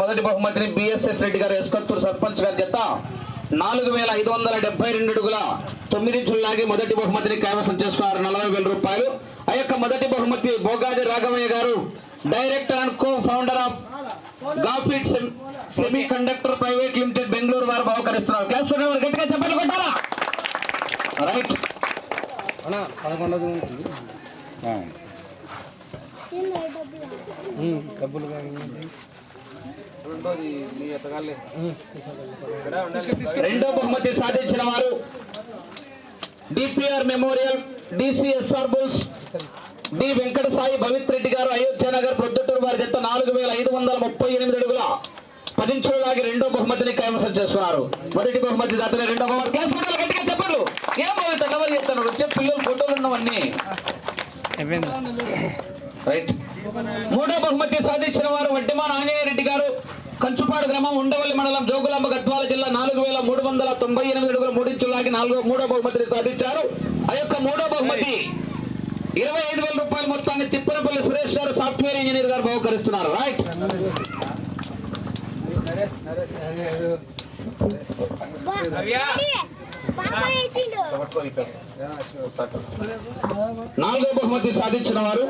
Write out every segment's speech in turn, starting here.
మొదటి బహుమతిని బిఎస్ఎస్ రెడ్డి గారు ఎస్కొత్తూరు సర్పంచ్ గారి జత నాలుగు వేల ఐదు వందల డెబ్బై రెండు అడుగుల తొమ్మిది చుల్లాగి మొదటి బహుమతిని కైవసం చేసుకున్నారు. నలభై వేల రూపాయలు. ఆ యొక్క మొదటి బహుమతి బోగాది రాఘవయ్య గారు director and co founder of గాఫిట్ semiconductor private limited Bengaluru వారు బహుకరిస్తున్నారు. క్లాస్ గట్టిగా చెప్పలు కొట్టాలా? రైట్. డబ్బులు రెండో బహుమతి సాధించిన వారు DPR memorial DCSR bulls D Venkata Sai Bhavith Reddy garu Ayodhya Nagar Proddatur వారి జత నాలుగు వేల ఐదు వందల ముప్పై ఎనిమిది అడుగుల పదించులాగి రెండో బహుమతిని కైవసం చేసుకున్నారు. మొదటి బహుమతి దాతనే రెండో బహుమతి క్లాస్ ఫోటోలు గట్టిగా చెప్పండి. ఏం ఎవరు చెప్తాను వచ్చే పిల్లలు ఫోటోలు ఉన్నవన్నీ. రైట్. మూడో బహుమతి సాధించిన వారు వడ్డిమాన ఆంజనేయ రెడ్డి గారు కంచుపాడు గ్రామం ఉండవల్లి మండలం జోగులాంబ గద్వాల జిల్లా నాలుగు వేల మూడు వందల తొంభై ఎనిమిది అడుగుల మూడించులాగి నాలుగో మూడో బహుమతిని సాధించారు ఆ యొక్క మూడో బహుమతి ఇరవై ఐదు వేల రూపాయల మొత్తాన్ని తిప్పనపల్లి సురేష్ గారు సాఫ్ట్వేర్ ఇంజనీర్ గారు బహుకరిస్తున్నారు రైట్ నాలుగో బహుమతి సాధించిన వారు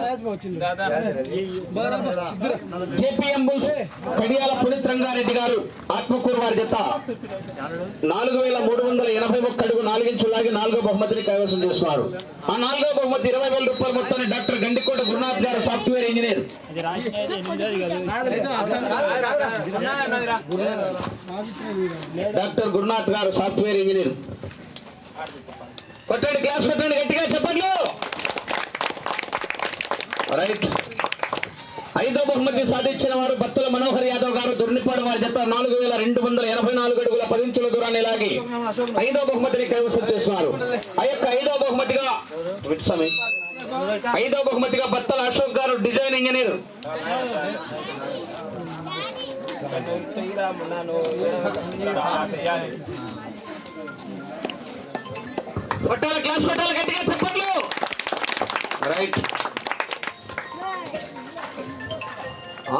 జేపీఎం బుల్స్ కడియాల పునీత్ రంగారెడ్డి గారు ఆత్మకూరు వారి జత. నాలుగు వేల మూడు వందల ఎనభై ఒక్క అడుగు నాలుగించు లాగి నాలుగో బహుమతిని కైవసం చేస్తున్నారు. ఆ నాలుగో బహుమతి ఇరవై వేల రూపాయల మొత్తాన్ని డాక్టర్ గండికోట గురునాథ్ గారు సాఫ్ట్వేర్ ఇంజనీర్. డాక్టర్ గురునాథ్ గారు సాఫ్ట్వేర్ ఇంజనీర్. కొట్టండి క్లాస్ కొట్టండి గట్టిగా చెప్పండి. రైట్. ఐదో బహుమతి సాధించిన వారు బత్తుల మనోహర్ యాదవ్ గారు దుర్నిపాడు వారి జత నాలుగు వేల రెండు వందల ఎనభై నాలుగు అడుగుల పదించుల దూరాన్ని లాగి ఐదో బహుమతిని కైవసం చేస్తున్నారు ఆ యొక్క ఐదో బహుమతిగా ఐదో బహుమతిగా బత్తల అశోక్ గారు డిజైన్ ఇంజనీర్. కొట్టాలి క్లాస్ కొట్టాలి గట్టిగా చెప్పట్లు. రైట్.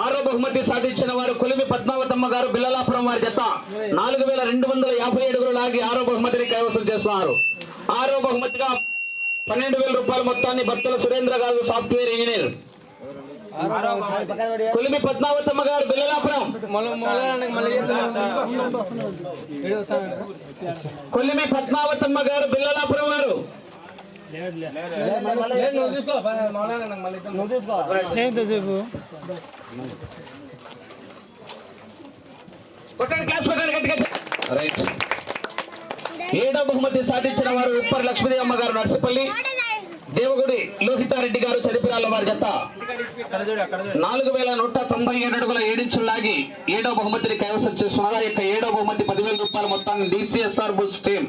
ఆరో బహుమతి సాధించిన వారు కొలిమి పద్మావతమ్మ గారు బిల్లలాపురం వారి జత. నాలుగు వేల రెండు వందల యాభై ఏడుగురు లాగి ఆరో బహుమతిని కైవసం చేస్తున్నారు. ఆరో బహుమతిగా పన్నెండు వేల రూపాయల మొత్తాన్ని భక్తుల సురేంద్ర గారు సాఫ్ట్వేర్ ఇంజనీర్. కొలిమి పద్మావతమ్మ గారు బిల్లలాపురం. మళ్ళీ మళ్ళీ మళ్ళీ కొలిమి పద్మావతమ్మ గారు బిల్లలాపురం వారు. ఏడో బహుమతి సాధించిన వారు ఉప్పర్ లక్ష్మీ అమ్మ గారు నర్సిపల్లి. దేవగుడి లోహితారెడ్డి గారు చదిపిరాల వారి జత నాలుగు వేల నూట తొంభై ఏడు అడుగుల ఏడించులు లాగి ఏడో బహుమతిని కైవసం చేస్తున్నారు. ఆ యొక్క ఏడో బహుమతి పదివేల రూపాయల మొత్తాన్ని డిసిఎస్ఆర్ బుల్స్ టీమ్.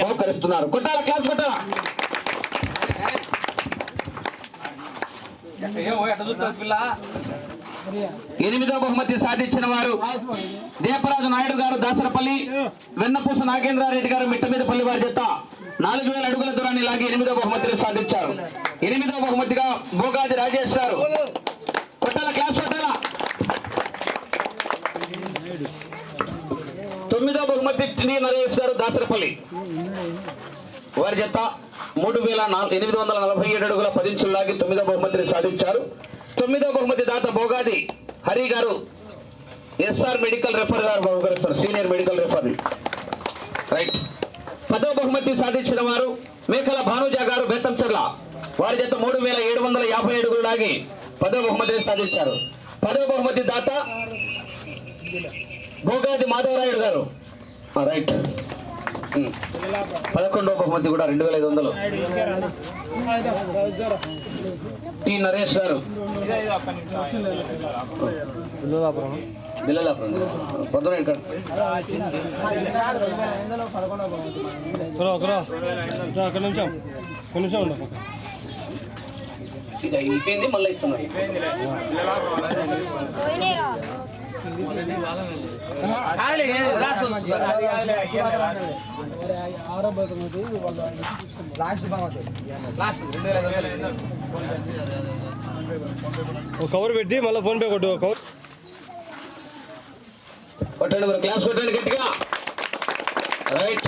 బహుకరిస్తున్నారు కొట్టాల? క్లాస్ కొట్టాలా? పిల్ల ఎనిమిదో బహుమతి సాధించిన వారు దీపరాజు నాయుడు గారు దాసరపల్లి వెన్నపూస నాగేంద్రారెడ్డి గారు మిట్టమీదపల్లి వారి జత. నాలుగు వేల అడుగుల దూరాన్ని లాగి ఎనిమిదో బహుమతిని సాధించారు. ఎనిమిదో బహుమతిగా భోగాది రాజేష్ గారు. కొట్టాల క్లాస్ కొట్టాల? తొమ్మిదో బహుమతి టి నరేష్ గారు దాసరపల్లి. వారి జత మూడు వేల నాలుగు ఎనిమిది వందల నలభై ఏడు అడుగుల పదించులు లాగి తొమ్మిదో బహుమతిని సాధించారు. తొమ్మిదో బహుమతి దాత భోగాది హరి గారు. ఎస్ఆర్ మెడికల్ రెఫర్ గారు బహుకరిస్తారు సీనియర్ మెడికల్ రెఫర్ రైట్. పదో బహుమతి సాధించిన వారు మేకల భానుజ గారు బెత్తంచర్ల వారి జత మూడు వేల ఏడు వందల యాభై అడుగులు లాగి పదో బహుమతిని సాధించారు. పదో బహుమతి దాత భోగాది మాధవరాయుడు గారు. రైట్. పదకొండవ బహుమతి కూడా రెండు వేల ఐదు వందలు. టి నరేష్ గారు. బిల్లలాపురం పొద్దున ఇక్కడ ఒక నిమిషం ఒక నిమిషం ఉండు పక్కన. ఇక అయిపోయింది మళ్ళీ ఇస్తున్నారు కవర్ పెట్టి మళ్ళీ ఫోన్ పే కొట్టు కవర్. కొట్టండి మరి క్లాస్ కొట్టండి గట్టిగా రైట్